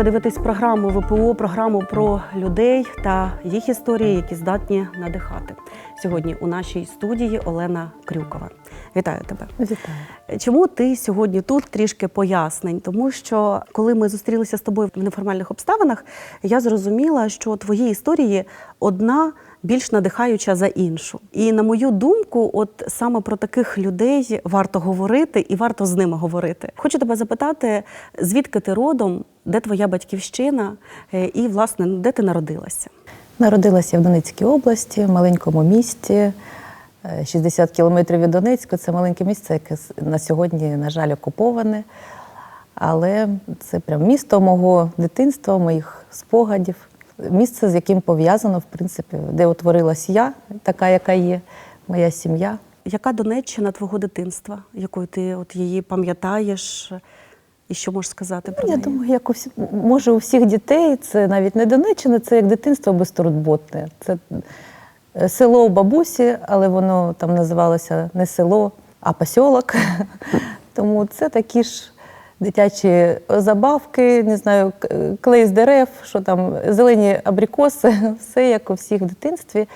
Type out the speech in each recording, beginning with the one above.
Ви дивитесь програму ВПО, програму про людей та їх історії, які здатні надихати. Сьогодні у нашій студії Олена Крюкова. Вітаю тебе. Вітаю. Чому ти сьогодні тут трішки пояснень? Тому що коли ми зустрілися з тобою в неформальних обставинах, я зрозуміла, що твої історії одна більш надихаюча за іншу. І на мою думку, от саме про таких людей варто говорити і варто з ними говорити. Хочу тебе запитати, звідки ти родом, де твоя батьківщина, е, і власне де ти народилася? Народилася в Донецькій області, в маленькому місті. Е, 60 кілометрів від Донецька. Це маленьке місце, яке на сьогодні, на жаль, окуповане. Але це прям місто мого дитинства, моїх спогадів. Місце, з яким пов'язано, в принципі, де утворилась я, така, яка є, моя сім'я. Яка Донеччина твого дитинства, якою ти от її пам'ятаєш? І що можеш сказати про Я неї? думаю, як у всі, може у всіх дітей, це навіть не Донеччина, це як дитинство безтурботне. Це село у бабусі, але воно там називалося не село, а посілок. Тому це такі ж дитячі забавки, не знаю, клей з дерев, що там, зелені абрикоси, все як у всіх в дитинстві.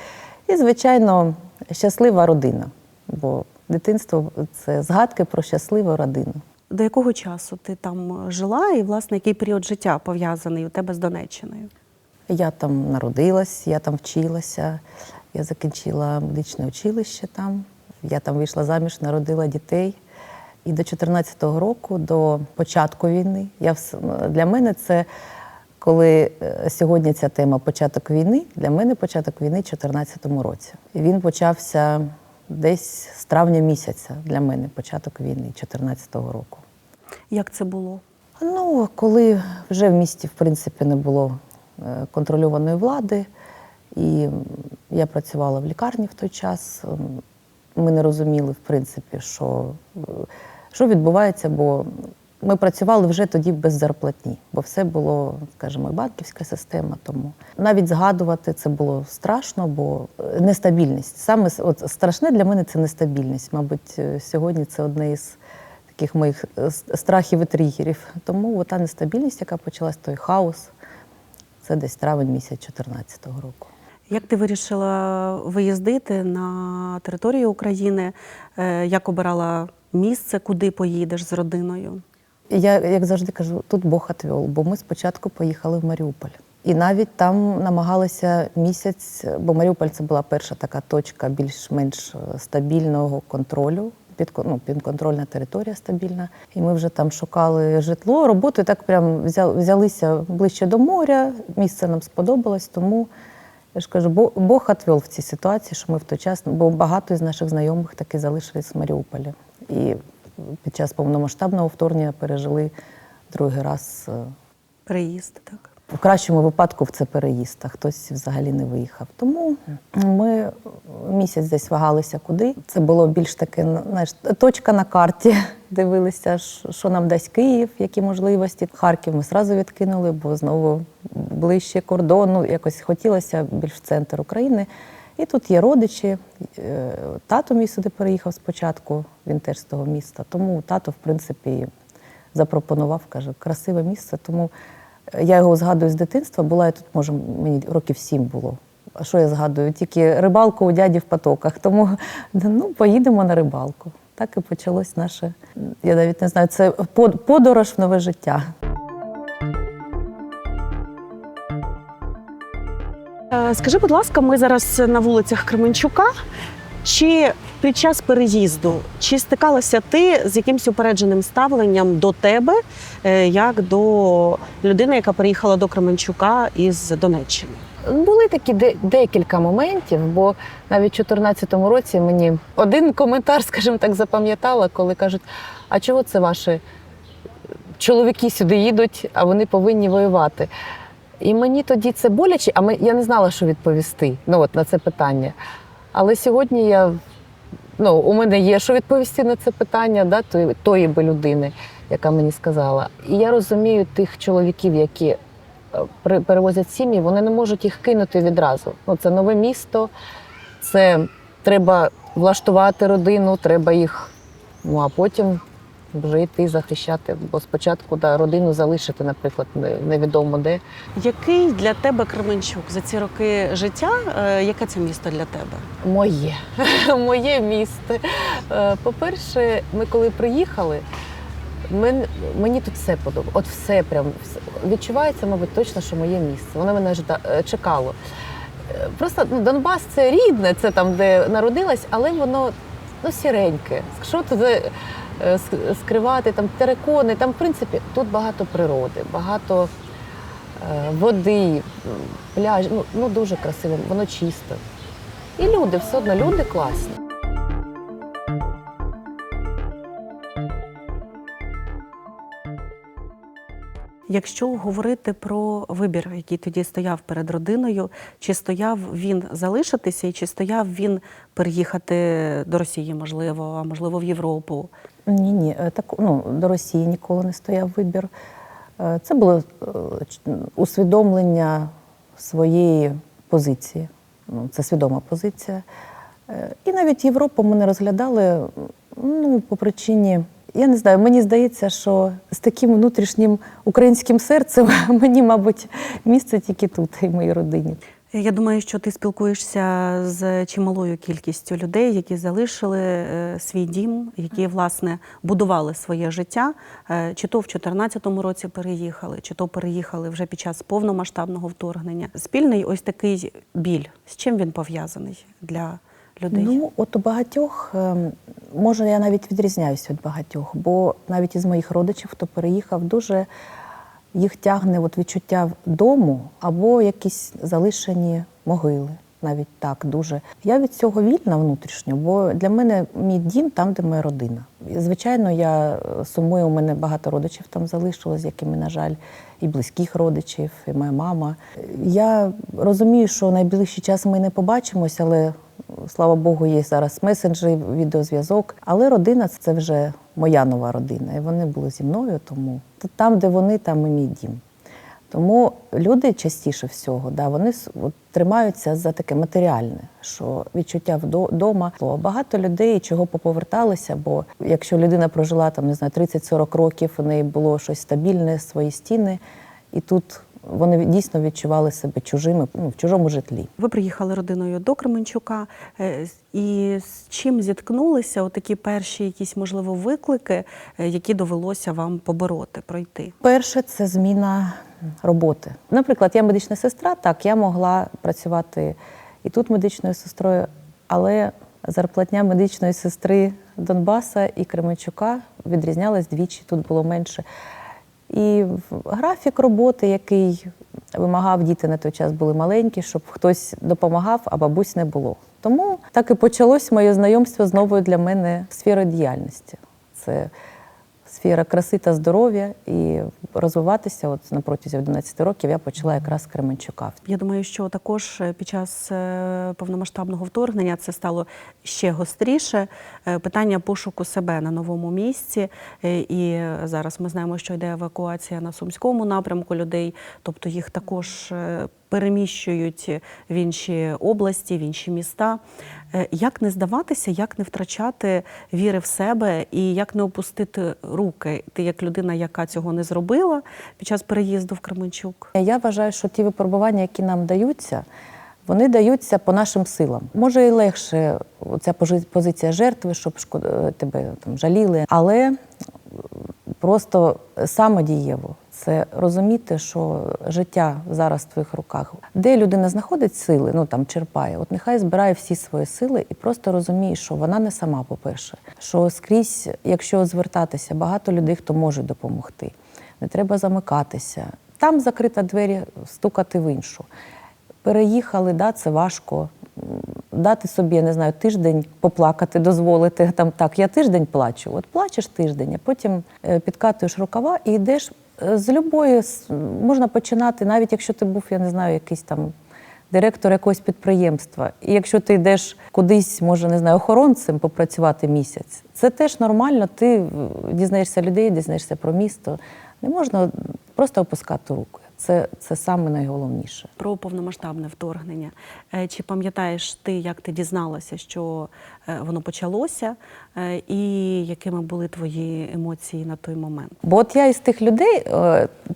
І, звичайно, щаслива родина. Бо дитинство це згадки про щасливу родину. До якого часу ти там жила, і власне який період життя пов'язаний у тебе з Донеччиною? Я там народилась, я там вчилася, я закінчила медичне училище там. Я там вийшла заміж, народила дітей. І до 14-го року, до початку війни, я для мене це коли е, сьогодні ця тема початок війни, для мене початок війни в 14-му році. І він почався десь з травня місяця для мене, початок війни 14-го року. Як це було? Ну, коли вже в місті, в принципі, не було е, контрольованої влади, і я працювала в лікарні в той час, ми не розуміли, в принципі, що, що відбувається, бо ми працювали вже тоді без зарплатні, бо все було, скажімо, банківська система. Тому навіть згадувати це було страшно, бо е, нестабільність. Саме от страшне для мене це нестабільність. Мабуть, е, сьогодні це одне із таких моїх е, страхів і тригерів. Тому та нестабільність, яка почалась, той хаос, це десь травень місяць 2014 року. Як ти вирішила виїздити на територію України? Е, Як обирала місце, куди поїдеш з родиною? Я, як завжди кажу, тут Бог отвел, бо ми спочатку поїхали в Маріуполь. І навіть там намагалися місяць, бо Маріуполь це була перша така точка більш-менш е, стабільного контролю. Під, ну, підконтрольна територія стабільна. І ми вже там шукали житло, роботу, і так прям взяли, взялися ближче до моря. Місце нам сподобалось, тому я ж кажу, Бо- Бог отвел в цій ситуації, що ми в той час, бо багато із наших знайомих таки залишились в Маріуполі. І під час повномасштабного вторгнення пережили другий раз. е, Приїзд, так. В кращому випадку в це переїзд, а хтось взагалі не виїхав. Тому ми місяць десь вагалися куди. Це було більш таке, знаєш, точка на карті. Дивилися, що що нам дасть Київ, які можливості. Харків ми зразу відкинули, бо знову ближче кордону. Якось хотілося більш в центр України. І тут є родичі. Е, Тато мій сюди переїхав спочатку, він теж з того міста. Тому тато, в принципі, запропонував, каже, красиве місце. Тому я його згадую з дитинства. Була я тут, може, мені років сім було. А що я згадую? Тільки рибалку у дяді в потоках. Тому ну, поїдемо на рибалку. Так і почалось наше, я навіть не знаю, це под- подорож в нове життя. Е, Скажи, будь ласка, ми зараз на вулицях Кременчука. Чи під час переїзду чи стикалася ти з якимось упередженим ставленням до тебе, е, як до людини, яка переїхала до Кременчука із Донеччини? Були такі де- декілька моментів, бо навіть у 2014 році мені один коментар, скажімо так, запам'ятала, коли кажуть: а чого це ваші чоловіки сюди їдуть, а вони повинні воювати? І мені тоді це боляче, а ми, я не знала, що відповісти ну, от, на це питання. Але сьогодні я, ну, у мене є що відповісти на це питання, да, тої, тої би людини, яка мені сказала. І я розумію тих чоловіків, які е, перевозять сім'ї, вони не можуть їх кинути відразу. Ну, це нове місто, це треба влаштувати родину, треба їх, ну а потім вже йти захищати. Бо спочатку да, родину залишити, наприклад, невідомо де. Який для тебе Кременчук за ці роки життя? е, Яке це місто для тебе? Моє, моє місто. Е, По-перше, ми коли приїхали, мен- мені тут все подобається. От все прям все. відчувається, мабуть, точно, що моє місце. Воно мене е, чекало. Просто ну, Донбас це рідне, це там, де народилась, але воно ну, сіреньке. Що е, с- скривати, там терикони, там, в принципі, тут багато природи, багато е, води, пляж. Ну, ну дуже красиво, воно чисто. І люди, все одно люди класні. Якщо говорити про вибір, який тоді стояв перед родиною, чи стояв він залишитися, і чи стояв він переїхати до Росії, можливо, а можливо в Європу? Ні, ні, е, так ну до Росії ніколи не стояв вибір. Е, Це було е, усвідомлення своєї позиції. Ну, це свідома позиція. І навіть Європу ми не розглядали ну, по причині. Я не знаю, мені здається, що з таким внутрішнім українським серцем мені, мабуть, місце тільки тут і в моїй родині. Я думаю, що ти спілкуєшся з чималою кількістю людей, які залишили е, свій дім, які власне будували своє життя, е, чи то в 2014 році переїхали, чи то переїхали вже під час повномасштабного вторгнення. Спільний ось такий біль. З чим він пов'язаний для людей? Ну, от у багатьох, ем, може, я навіть відрізняюся від багатьох, бо навіть із моїх родичів, хто переїхав, дуже їх тягне от відчуття дому або якісь залишені могили. Навіть так дуже. Я від цього вільна внутрішньо, бо для мене мій дім там, де моя родина. Звичайно, я е, сумую, у мене багато родичів там залишилось, якими, на жаль, і близьких родичів, і моя мама. Я розумію, що найближчий час ми не побачимось, але слава Богу, є зараз месенджі, відеозв'язок. Але родина це вже моя нова родина. І вони були зі мною, тому там, де вони, там і мій дім. Тому люди частіше всього, да, вони тримаються за таке матеріальне, що відчуття вдома. Багато людей чого поповерталися, бо якщо людина прожила там, не знаю, 30-40 років, у неї було щось стабільне, свої стіни, і тут вони дійсно відчували себе чужими ну, в чужому житлі. Ви приїхали родиною до Кременчука, е, і з чим зіткнулися отакі перші якісь можливо виклики, е, які довелося вам побороти, пройти? Перше це зміна роботи. Наприклад, я медична сестра, так, я могла працювати і тут медичною сестрою, але зарплатня медичної сестри Донбаса і Кременчука відрізнялась двічі, тут було менше. І графік роботи, який вимагав, діти на той час були маленькі, щоб хтось допомагав, а бабусь не було. Тому так і почалось моє знайомство з новою для мене сферою діяльності. Це сфера краси та здоров'я і розвиватися. От на протязі 11 років я почала якраз з Кременчука. Я думаю, що також е, під час е, повномасштабного вторгнення це стало ще гостріше. Е, Питання пошуку себе на новому місці. І зараз ми знаємо, що йде евакуація на сумському напрямку людей, тобто їх також переміщують в інші області, в інші міста. Е, Як не здаватися, як не втрачати віри в себе і як не опустити руки? Ти як людина, яка цього не зробила під час переїзду в Кременчук? Я вважаю, що ті випробування, які нам даються, вони даються по нашим силам. Може, і легше ця позиція жертви, щоб шкод- тебе там жаліли, але просто саме дієво це розуміти, що життя зараз в твоїх руках. Де людина знаходить сили, ну там черпає, от нехай збирає всі свої сили і просто розуміє, що вона не сама, по-перше, що скрізь, якщо звертатися, багато людей, хто може допомогти. Не треба замикатися. Там закрита двері, стукати в іншу. Переїхали, да, це важко. Дати собі, я не знаю, тиждень поплакати, дозволити. Там так, я тиждень плачу. От плачеш тиждень, а потім е, підкатуєш рукава і йдеш з любої, можна починати, навіть якщо ти був, я не знаю, якийсь там директор якогось підприємства. І якщо ти йдеш кудись, може, не знаю, охоронцем попрацювати місяць, це теж нормально. Ти е, дізнаєшся людей, дізнаєшся про місто. Не можна просто опускати руку. Це, це саме найголовніше. Про повномасштабне вторгнення. Е, Чи пам'ятаєш ти, як ти дізналася, що е, воно почалося, е, і якими були твої емоції на той момент? Бо от я із тих людей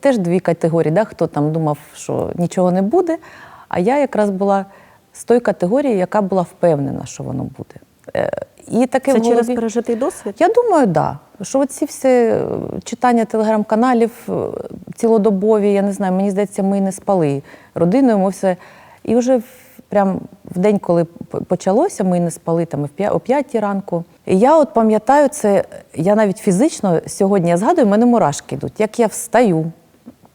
теж дві категорії, да, хто там думав, що нічого не буде. А я якраз була з тої категорії, яка була впевнена, що воно буде. І таке Це в через пережитий досвід? Я думаю, так. Да. Що оці всі е, читання телеграм-каналів е, цілодобові, я не знаю, мені здається, ми не спали родиною. Ми все. І вже в- прям в день, коли почалося, ми не спали там о п'ятій ранку. І я от пам'ятаю це, я навіть фізично сьогодні я згадую, в мене мурашки йдуть. Як я встаю,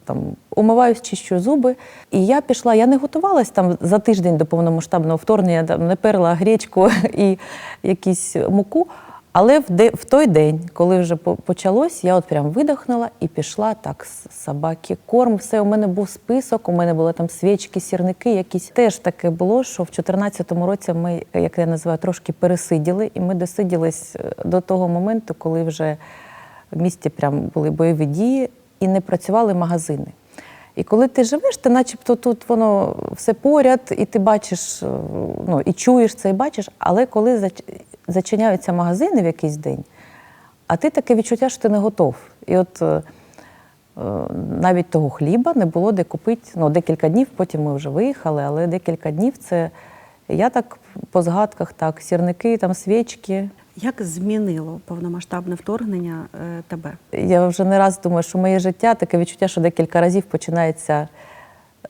там умиваюсь, чищу зуби. І я пішла, я не готувалась там за тиждень до повномасштабного вторгнення, там не перла гречку і якусь муку. Але в, де, в той день, коли вже почалось, я от прям видихнула і пішла так, собаки, корм, все. У мене був список, у мене були там свічки, сірники якісь. Теж таке було, що в 2014 році ми, як я називаю, трошки пересиділи, і ми досиділись е, до того моменту, коли вже в місті прям були бойові дії і не працювали магазини. І коли ти живеш, ти начебто тут воно все поряд, і ти бачиш, е, ну і чуєш це, і бачиш, але коли зачиняються магазини в якийсь день, а ти таке відчуття, що ти не готов. І от е, е, навіть того хліба не було де купити. Ну, декілька днів, потім ми вже виїхали, але декілька днів це я так по згадках, так, сірники, там свічки. Як змінило повномасштабне вторгнення е, тебе? Я вже не раз думаю, що моє життя таке відчуття, що декілька разів починається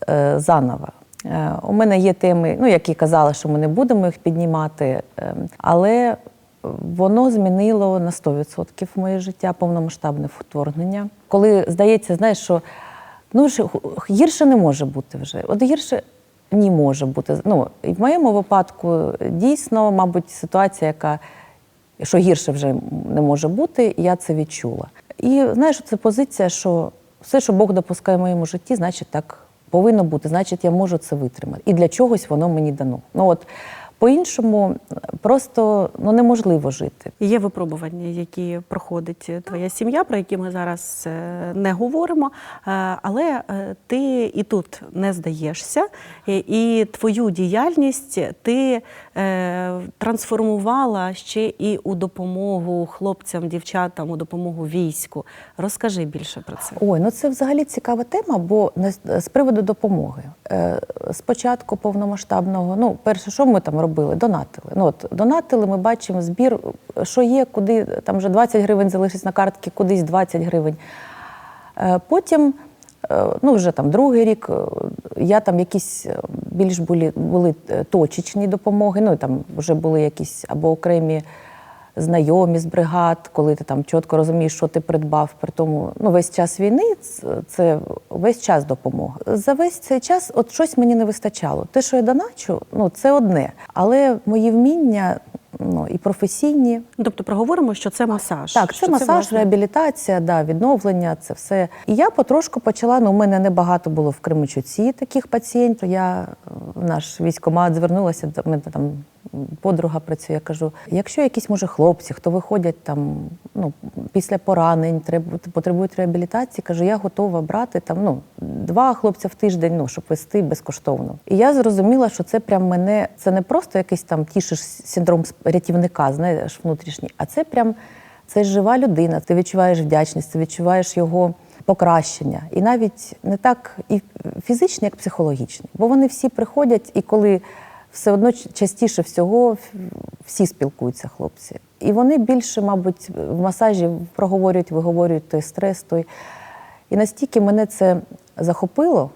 е, заново. Е, у мене є теми, ну, які казали, що ми не будемо їх піднімати, е, але воно змінило на 100% моє життя, повномасштабне вторгнення. Коли здається, знаєш, що ну, гірше не може бути вже. От гірше ні може бути. Ну, і в моєму випадку дійсно, мабуть, ситуація, яка що гірше вже не може бути, я це відчула. І знаєш, це позиція, що все, що Бог допускає в моєму житті, значить так повинно бути, значить, я можу це витримати. І для чогось воно мені дано. Ну от по-іншому просто ну, неможливо жити. Є випробування, які проходить твоя сім'я, про які ми зараз е, не говоримо. Е, Але е, ти і тут не здаєшся, і- твою діяльність ти трансформувала ще і у допомогу хлопцям, дівчатам, у допомогу війську. Розкажи більше про це. Ой, ну це взагалі цікава тема, бо з приводу допомоги. Е, Спочатку повномасштабного, ну, перше, що ми там робили? Донатили. Ну, от, донатили, ми бачимо збір, що є, куди там вже 20 гривень залишиться на картки, кудись 20 гривень. Е, Потім, е, ну вже там другий рік, е, я там якісь е, більш були, були е, точечні допомоги, ну там вже були якісь або окремі знайомі з бригад, коли ти там чітко розумієш, що ти придбав. При тому, ну весь час війни це весь час допомога. За весь цей час от щось мені не вистачало. Те, що я доначу, ну це одне. Але мої вміння ну, і професійні. Тобто проговоримо, що це масаж. Так, що це масаж, власне, реабілітація, да, відновлення, це все. І я потрошку почала. Ну, у мене небагато було в Кременчуці таких пацієнтів. Я в наш військкомат звернулася до мене там. Подруга працює, я кажу: якщо якісь може хлопці, хто виходять там ну після поранень, потребують реабілітації, кажу, я готова брати там ну два хлопця в тиждень, ну щоб вести безкоштовно. І я зрозуміла, що це прям мене це не просто якийсь там тішиш синдром рятівника, знаєш, внутрішній, а це прям це жива людина. Ти відчуваєш вдячність, ти відчуваєш його покращення. І навіть не так і фізичні, як психологічні. Бо вони всі приходять, і коли все одно частіше всього всі спілкуються, хлопці. І вони більше, мабуть, в масажі проговорюють, виговорюють той стрес, той. І настільки мене це захопило.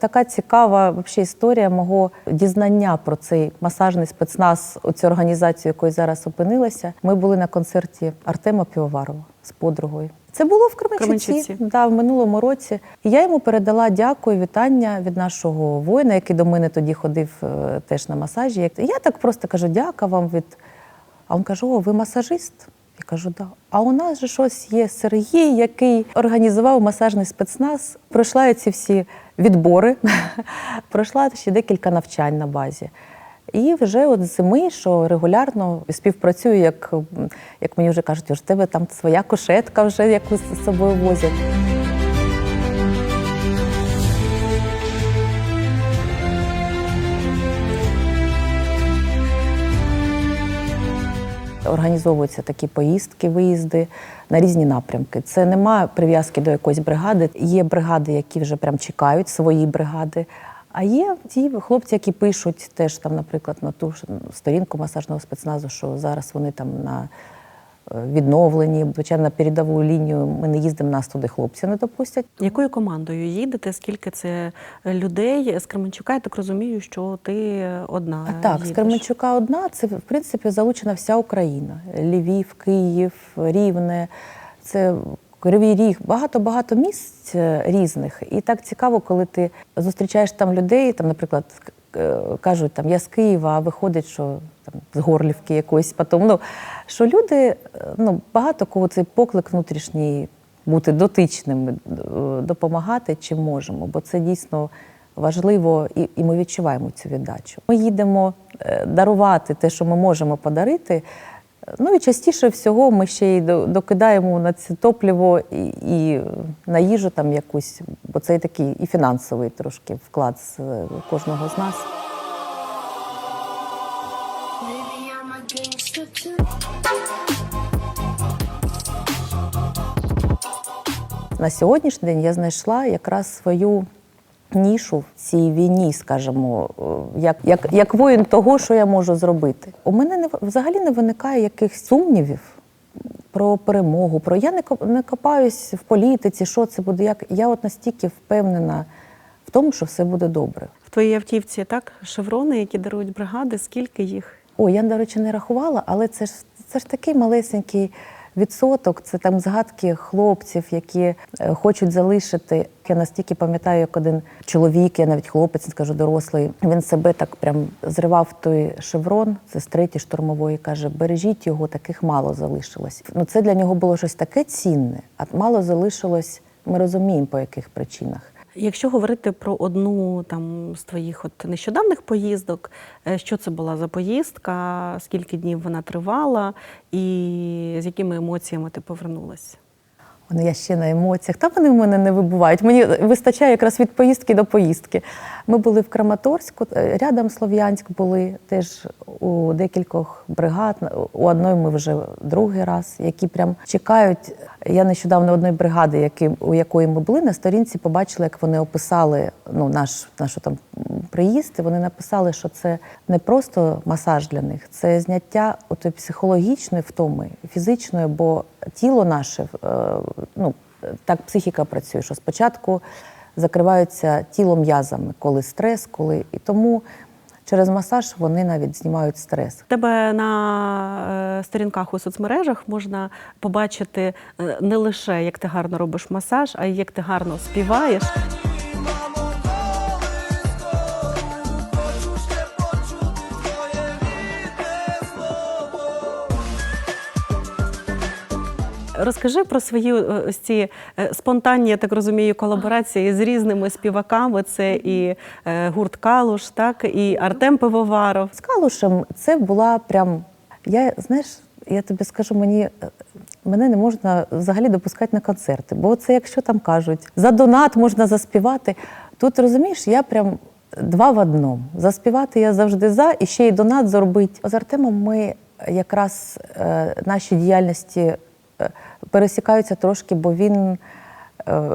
Така цікава вообще історія мого дізнання про цей масажний спецназ, оцю організацію, якої зараз опинилася. Ми були на концерті Артема Півоварова з подругою. Це було в Кременчуці. Да, в минулому році. І я йому передала дякую, вітання від нашого воїна, який до мене тоді ходив е, теж на масажі. Я так просто кажу, дяка вам від. А він каже: О, ви масажист? Я кажу, да. А у нас же щось є Сергій, який організував масажний спецназ. Пройшла ці всі відбори, пройшла ще декілька навчань на базі. І вже от зими, що регулярно співпрацюю, як, як мені вже кажуть, у тебе там своя кушетка вже якусь з собою возять. Організовуються такі поїздки, виїзди на різні напрямки. Це немає прив'язки до якоїсь бригади. Є бригади, які вже прям чекають свої бригади. А є ті хлопці, які пишуть теж там, наприклад, на ту сторінку масажного спецназу, що зараз вони там на відновленні. Звичайно, на передову лінію ми не їздимо, нас туди хлопці не допустять. Якою командою їдете? Скільки це людей з Кременчука? Я так розумію, що ти одна. А так, з їдеш. Кременчука одна, це в принципі залучена вся Україна. Львів, Київ, Рівне. Це Кривий Ріг, багато-багато місць е, різних. І так цікаво, коли ти зустрічаєш там людей, там, наприклад, кажуть, там я з Києва, а виходить, що там з Горлівки якоїсь потім. Ну, що люди, е, ну, багато кого цей поклик внутрішній бути дотичними, е, допомагати чи можемо, бо це дійсно важливо, і, і ми відчуваємо цю віддачу. Ми їдемо е, дарувати те, що ми можемо подарити. Ну і частіше всього ми ще й докидаємо на це топливо і, і на їжу там якусь, бо це і такий і фінансовий трошки вклад з е, кожного з нас. На сьогоднішній день я знайшла якраз свою нішу в цій війні, скажімо, е, як, як, як воїн того, що я можу зробити. У мене не, взагалі не виникає якихось сумнівів про перемогу. Про я не, не копаюсь в політиці, що це буде, як я от настільки впевнена в тому, що все буде добре. В твоїй автівці так шеврони, які дарують бригади. Скільки їх? О, я, до речі, не рахувала, але це ж це ж такий малесенький відсоток. Це там згадки хлопців, які е, хочуть залишити. Я настільки пам'ятаю, як один чоловік, я навіть хлопець, не скажу дорослий. Він себе так прям зривав той шеврон це з третьої штурмової. каже: бережіть його, таких мало залишилось. Ну це для нього було щось таке цінне, а мало залишилось. Ми розуміємо, по яких причинах. Якщо говорити про одну там з твоїх от нещодавних поїздок, е, що це була за поїздка, скільки днів вона тривала, і з якими емоціями ти повернулася? Вони я ще на емоціях. Та вони в мене не вибувають. Мені вистачає якраз від поїздки до поїздки. Ми були в Краматорську, е, рядом Слов'янськ були теж у декількох бригад. У одної ми вже другий раз, які прям чекають. Я нещодавно одної бригади, які, у якої ми були, на сторінці побачила, як вони описали ну, наш, наш там приїзд. І вони написали, що це не просто масаж для них, це зняття отої психологічної втоми, фізичної, бо тіло наше, е, ну так психіка працює, що спочатку закриваються тіло м'язами, коли стрес, коли і тому через масаж вони навіть знімають стрес. Тебе на е, сторінках у соцмережах можна побачити е, не лише як ти гарно робиш масаж, а й як ти гарно співаєш. Розкажи про свої е, ось ці е, спонтанні, я так розумію, колаборації з різними співаками. Це і е, гурт Калуш, так і Артем Пивоваров. З Калушем це була прям. Я знаєш, я тобі скажу, мені мене не можна взагалі допускати на концерти, бо це якщо там кажуть, за донат можна заспівати. Тут розумієш, я прям два в одному. Заспівати я завжди за, і ще й донат зробити. З Артемом ми якраз е, наші діяльності пересікаються трошки, бо він е,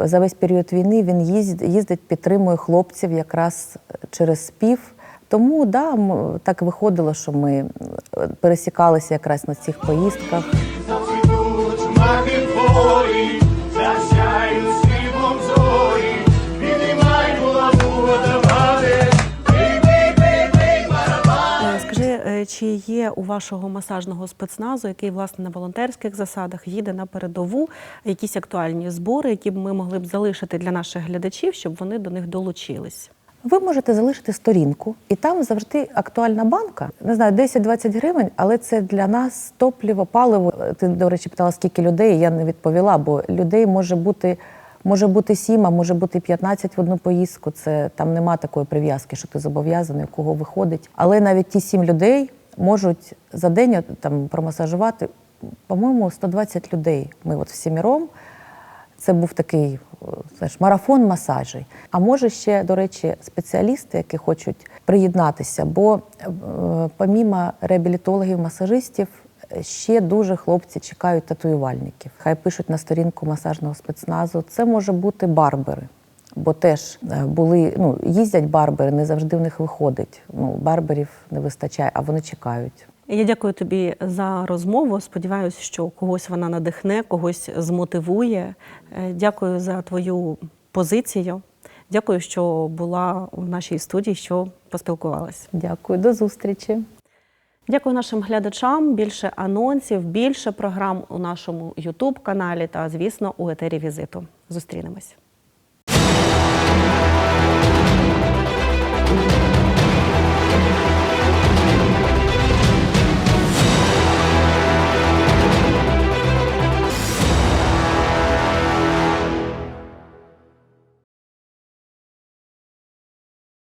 за весь період війни він їздить, підтримує хлопців якраз через спів. Тому да, так виходило, що ми е, пересікалися якраз на цих поїздках. Чи є у вашого масажного спецназу, який власне на волонтерських засадах їде на передову, якісь актуальні збори, які б ми могли б залишити для наших глядачів, щоб вони до них долучились? Ви можете залишити сторінку, і там завжди актуальна банка. Не знаю, 10-20 гривень, але це для нас топливо, паливо. Ти, до речі, питала, скільки людей. Я не відповіла, бо людей може бути. Може бути 7, а може бути 15 в одну поїздку. Це там нема такої прив'язки, що ти зобов'язаний, у кого виходить. Але навіть ті 7 людей можуть за день там промасажувати, по-моєму, 120 людей. Ми от всіміром. Це був такий знаєш, марафон масажей. А може ще, до речі, спеціалісти, які хочуть приєднатися, бо е, помімо реабілітологів, масажистів, ще дуже хлопці чекають татуювальників. Хай пишуть на сторінку масажного спецназу. Це може бути барбери. Бо теж е, були, ну, їздять барбери, не завжди в них виходить. Ну, барберів не вистачає, а вони чекають. Я дякую тобі за розмову. Сподіваюся, що когось вона надихне, когось змотивує. Е, Дякую за твою позицію. Дякую, що була в нашій студії, що поспілкувалася. Дякую, до зустрічі. Дякую нашим глядачам. Більше анонсів, більше програм у нашому Ютуб каналі та, звісно, у етері візиту. Зустрінемось.